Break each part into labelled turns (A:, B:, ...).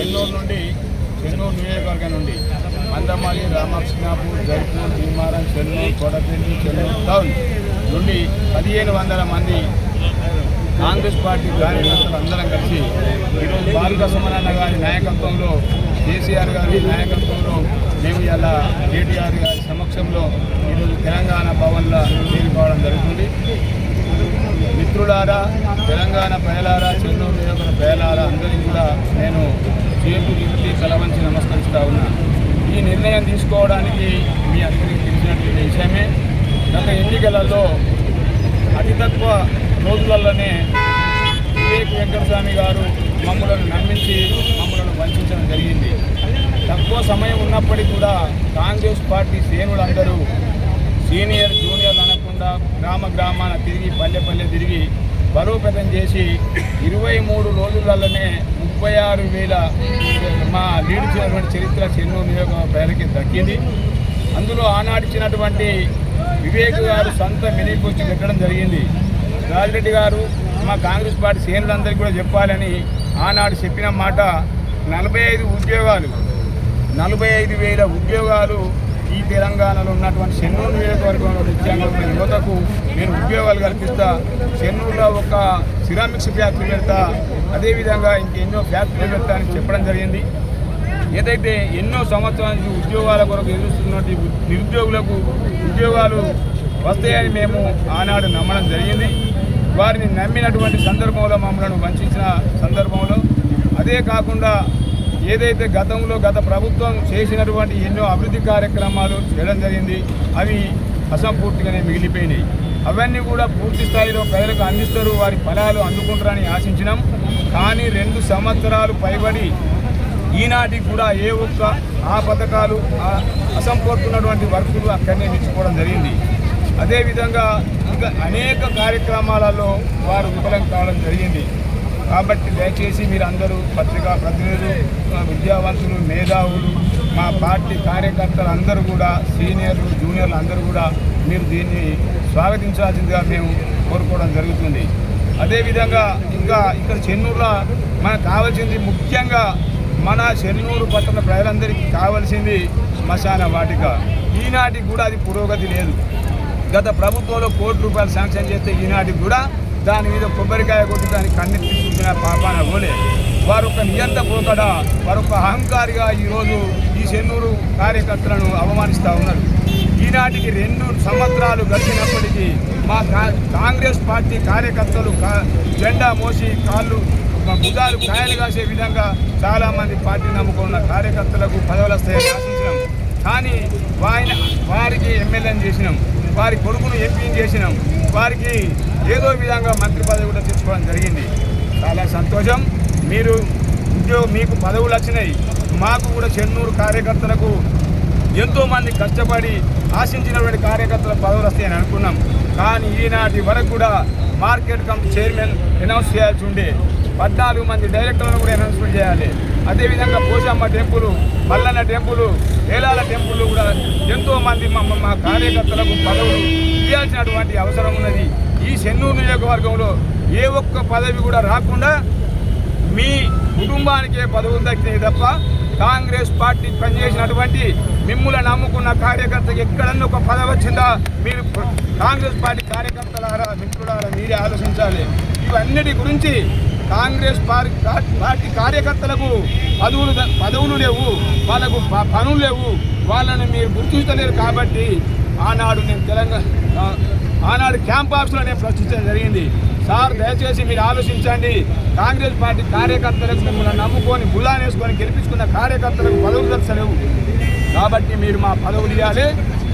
A: చెన్నూరు నుండి చెన్నూరు నియోజకవర్గం నుండి మందమల్లి రామకృష్ణాపూర్ జైపూర్ భీమారం చెన్నూరు కోటపల్లి చెన్నూరు టౌన్ నుండి పదిహేను వందల మంది కాంగ్రెస్ పార్టీ కార్యకర్తలు అందరం కలిసి ఈరోజు బాలుక సుమనన్న గారి నాయకత్వంలో కేసీఆర్ గారి నాయకత్వంలో మేము ఇలా కేటీఆర్ గారి సమక్షంలో ఈరోజు తెలంగాణ భవన్లో చేరుకోవడం జరుగుతుంది. మిత్రులారా తెలంగాణ ప్రజలారా చెన్నూరు నియోజకవర్గ ప్రజలారా అందరికీ కూడా నేను చేతులు ఎత్తి తలవంచి నమస్కరిస్తా ఉన్నా. ఈ నిర్ణయం తీసుకోవడానికి మీ అందరికీ తెలిసినటువంటి విషయమే. గత ఎన్నికలలో అతి తక్కువ రోజులలోనే వివేక్ వెంకటస్వామి గారు మమ్మలను నమ్మించి మమ్మలను వంచడం జరిగింది. తక్కువ సమయం ఉన్నప్పటికీ కూడా కాంగ్రెస్ పార్టీ శ్రేణులందరూ సీనియర్ జూనియర్లు అనకుండా గ్రామ గ్రామాన తిరిగి పల్లె పల్లె తిరిగి బలోపేతం చేసి ఇరవై మూడు రోజులలోనే ముప్పై ఆరు వేల మా లీడ్ చేసినటువంటి చరిత్ర చెన్నూరు నియోజక ప్రజలకి దక్కింది. అందులో ఆనాడిచ్చినటువంటి వివేక్ గారు సొంత మినీకొచ్చి పెట్టడం జరిగింది. రాజిరెడ్డి గారు మా కాంగ్రెస్ పార్టీ శ్రేణులందరికీ కూడా చెప్పాలని ఆనాడు చెప్పిన మాట నలభై ఐదు ఉద్యోగాలు నలభై ఐదు వేల ఉద్యోగాలు ఈ తెలంగాణలో ఉన్నటువంటి చెన్నూరు నియోజకవర్గంలో నిత్యాంగమైన యువతకు నేను ఉద్యోగాలు కల్పిస్తా చెన్నూరులో ఒక సిరామిక్స్ ఫ్యాక్టరీ పెడతా అదేవిధంగా ఇంకెన్నో ఫ్యాక్టరీలు పెడతా అని చెప్పడం జరిగింది. ఏదైతే ఎన్నో సంవత్సరాల నుంచి ఉద్యోగాల కొరకు ఎదురుస్తున్నటువంటి నిరుద్యోగులకు ఉద్యోగాలు వస్తాయని మేము ఆనాడు నమ్మడం జరిగింది. వారిని నమ్మినటువంటి సందర్భంలో మమ్మల్ని వంచిన సందర్భంలో అదే కాకుండా ఏదైతే గతంలో గత ప్రభుత్వం చేసినటువంటి ఎన్నో అభివృద్ధి కార్యక్రమాలు చేయడం జరిగింది అవి అసంపూర్తిగానే మిగిలిపోయినాయి. అవన్నీ కూడా పూర్తి స్థాయిలో ప్రజలకు అందిస్తారు వారి ఫలాలు అందుకుంటారని ఆశించినాం. కానీ రెండు సంవత్సరాలు పైబడి ఈనాటికి కూడా ఏ ఒక్క ఆ పథకాలు అసంపూర్తున్నటువంటి వర్కులు అక్కడనే నిలిచిపోవడం జరిగింది. అదేవిధంగా ఇంకా అనేక కార్యక్రమాలలో వారు విఫలం కావడం జరిగింది. కాబట్టి దయచేసి మీరు అందరూ పత్రికా ప్రతినిధులు విద్యావంతులు మేధావులు మా పార్టీ కార్యకర్తలు అందరూ కూడా సీనియర్లు జూనియర్లు అందరూ కూడా మీరు దీన్ని స్వాగతించాల్సిందిగా మేము కోరుకోవడం జరుగుతుంది. అదేవిధంగా ఇంకా ఇక్కడ చెన్నూరులో మనకు కావాల్సింది ముఖ్యంగా మన చెన్నూరు పట్టణ ప్రజలందరికీ కావాల్సింది శ్మశాన వాటిక. ఈనాటికి కూడా అది పురోగతి లేదు. గత ప్రభుత్వంలో కోటి రూపాయలు శాంక్షన్ చేస్తే ఈనాటికి కూడా దాని మీద కొబ్బరికాయ కొట్టి దాని కన్నెత్తి చూసిన పాపాన పోలే వారు ఒక నియంత పోకడ వారు ఒక అహంకారిగా ఈరోజు ఈ చెన్నూరు కార్యకర్తలను అవమానిస్తూ ఉన్నారు ఈనాటికి రెండు సంవత్సరాలు గడిచినప్పటికీ మా కా- కాంగ్రెస్ పార్టీ కార్యకర్తలు జెండా మోసి కాళ్ళు మా భుజాలు కాయలు కాసే విధంగా చాలామంది పార్టీ నమ్ముకున్న కార్యకర్తలకు పదవుల స్థాయి ఆశించినాం. కానీ వారిని వారికి ఎమ్మెల్యేని చేసినాం. వారి కొడుకును ఎంపీని చేసినాం. వారికి ఏదో విధంగా మంత్రి పదవి కూడా తెచ్చుకోవడం జరిగింది. చాలా సంతోషం. మీరు ఉద్యోగం మీకు పదవులు వచ్చినాయి. మాకు కూడా చెన్నూరు కార్యకర్తలకు ఎంతోమంది కష్టపడి ఆశించినటువంటి కార్యకర్తల పదవులు వస్తాయని అనుకున్నాం. కానీ ఈనాటి వరకు కూడా మార్కెట్ కమిటీ చైర్మన్ అనౌన్స్ చేయాల్సి ఉండే పద్నాలుగు మంది డైరెక్టర్లను కూడా అనౌన్స్మెంట్ చేయాలి. అదేవిధంగా Poshamma temple Mallanna temple Velala temple కూడా ఎంతో మంది మా మా కార్యకర్తలకు పదవులు ఇవ్వాల్సినటువంటి అవసరం ఉన్నది. ఈ చెన్నూరు నియోజకవర్గంలో ఏ ఒక్క పదవి కూడా రాకుండా మీ కుటుంబానికే పదవులు దక్కినాయి తప్ప కాంగ్రెస్ పార్టీ పనిచేసినటువంటి మిమ్మల్ని నమ్ముకున్న కార్యకర్తకి ఎక్కడన్నా ఒక పదవి వచ్చిందా? మీరు కాంగ్రెస్ పార్టీ కార్యకర్తలారా మిత్రులారా మీరే ఆలోచించాలి. ఇవన్నిటి గురించి కాంగ్రెస్ పార్టీ పార్టీ కార్యకర్తలకు పదవులు పదవులు లేవు వాళ్ళకు పనులు లేవు వాళ్ళని మీరు గుర్తించలేరు కాబట్టి ఆనాడు నేను తెలంగాణ ఆనాడు క్యాంప్ ఆఫీస్లో నేను ప్రశ్నించడం జరిగింది. సార్ దయచేసి మీరు ఆలోచించండి. కాంగ్రెస్ పార్టీ కార్యకర్తలకు మిమ్మల్ని నమ్ముకొని గుల్లానేసుకొని గెలిపించుకున్న కార్యకర్తలకు పదవులు దక్కలేవు. కాబట్టి మీరు మా పదవులు ఇవ్వాలి.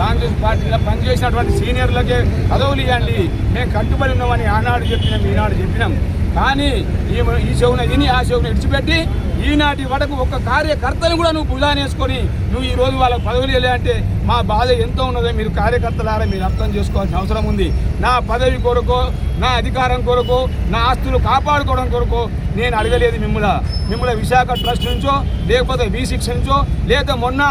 A: కాంగ్రెస్ పార్టీలో పనిచేసినటువంటి సీనియర్లకే పదవులు ఇవ్వండి. మేము కట్టుబడి ఉన్నామని ఆనాడు చెప్పినాం ఈనాడు చెప్పినాం. కానీ ఈ ఈ చెవున విని ఆ చెవున విడిచిపెట్టి ఈనాటి వరకు ఒక కార్యకర్తను కూడా నువ్వు బులానేసుకొని నువ్వు ఈ రోజు పదవులు వెళ్ళే అంటే మా బాధ ఎంతో ఉన్నదో మీరు కార్యకర్తలారా మీరు అర్థం చేసుకోవాల్సిన అవసరం ఉంది. నా పదవి కొరకు నా అధికారం కొరకు నా ఆస్తులు కాపాడుకోవడం కొరకు నేను అడగలేదు మిమ్మల్ని మిమ్మల్ని విశాఖ ట్రస్ట్ నుంచో లేకపోతే బీ సిక్స్ నుంచో లేదా మొన్న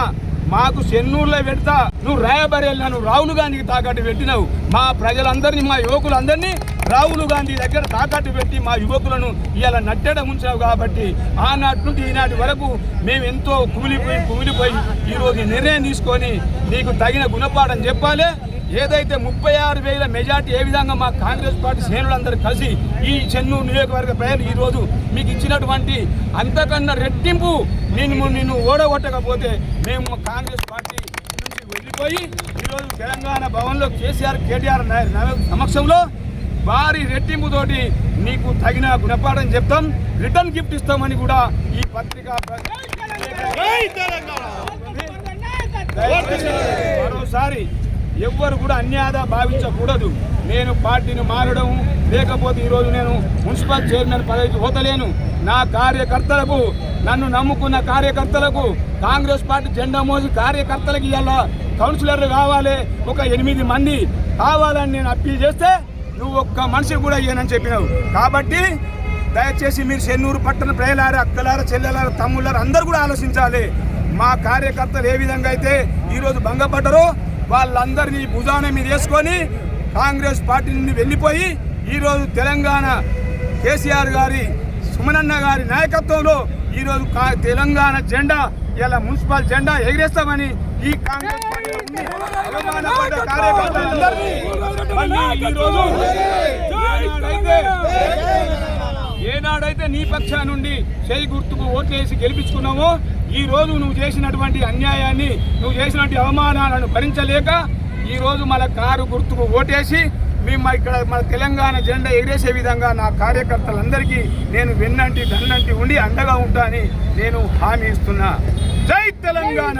A: మాకు చెన్నూరులో పెడతా నువ్వు రాయబరేళ్ళ నువ్వు రాహుల్ గాంధీకి తాకట్టు పెట్టినావు. మా ప్రజలందరినీ మా యువకులందరినీ రాహుల్ గాంధీ దగ్గర తాకట్టు పెట్టి మా యువకులను ఇలా నట్టెడ ఉంచావు కాబట్టి ఆనాటి నుండి ఈనాటి వరకు మేము ఎంతో కుమిలిపోయి కుమిలిపోయి ఈరోజు నిర్ణయం తీసుకొని నీకు తగిన గుణపాఠం చెప్పాలి. ఏదైతే ముప్పై ఆరు వేల మెజార్టీ ఏ విధంగా మా కాంగ్రెస్ పార్టీ శ్రేణులందరూ కలిసి ఈ చెన్నూరు నియోజకవర్గ ప్రజలు ఈరోజు మీకు ఇచ్చినటువంటి అంతకన్నా రెట్టింపు నిన్ను నిన్ను ఓడగొట్టకపోతే మేము కాంగ్రెస్ పార్టీ నుంచి వెళ్ళిపోయి ఈరోజు తెలంగాణ భవన్లో కేసీఆర్ కేటీఆర్ నాయ- సమక్షంలో భారీ రెట్టింపుతోటి నీకు తగిన గుణపాఠం చెప్తాం. రిటర్న్ గిఫ్ట్ ఇస్తామని కూడా ఈ పత్రిక మరోసారి ఎవ్వరు కూడా అన్యాద భావించకూడదు. నేను పార్టీని మారడం లేకపోతే ఈరోజు నేను మున్సిపల్ చైర్మన్ పదవికి పోతలేను. నా కార్యకర్తలకు నన్ను నమ్ముకున్న కార్యకర్తలకు కాంగ్రెస్ పార్టీ జెండా మోసి కార్యకర్తలకు ఇవాళ కౌన్సిలర్లు కావాలి. ఒక ఎనిమిది మంది కావాలని నేను అప్పీల్ చేస్తే నువ్వు ఒక్క మనిషి కూడా ఇయ్యనని చెప్పినావు. కాబట్టి దయచేసి మీరు చెన్నూరు పట్టణ ప్రజలారా అక్కలారా చెల్లెలారా తమ్ముళ్ళారా అందరూ కూడా ఆలోచించాలి. మా కార్యకర్తలు ఏ విధంగా అయితే ఈరోజు భంగపడ్డరో వాళ్ళందరినీ భుజాన మీద వేసుకొని కాంగ్రెస్ పార్టీ నుండి వెళ్ళిపోయి ఈరోజు తెలంగాణ కేసీఆర్ గారి సుమనన్న గారి నాయకత్వంలో ఈరోజు కా- తెలంగాణ జెండా ఇలా మున్సిపల్ జెండా ఎగిరేస్తామని ఈ కాంగ్రెస్ పార్టీలో అవమానపడ్డ కార్యకర్తలందరినీ మళ్ళీ ఈరోజు ఏనాడైతే నీ పక్షా నుండి చేయి గుర్తుకు ఓట్లేసి గెలిపించుకున్నావో ఈ రోజు నువ్వు చేసినటువంటి అన్యాయాన్ని నువ్వు చేసినటువంటి అవమానాలను భరించలేక ఈ రోజు మన కారు గుర్తుకు ఓటేసి మేము ఇక్కడ మన తెలంగాణ జెండా ఎగిరేసే విధంగా నా కార్యకర్తలందరికీ నేను వెన్నంటి దన్నంటి ఉండి అండగా ఉంటానని నేను హామీ ఇస్తున్నా. జై తెలంగాణ!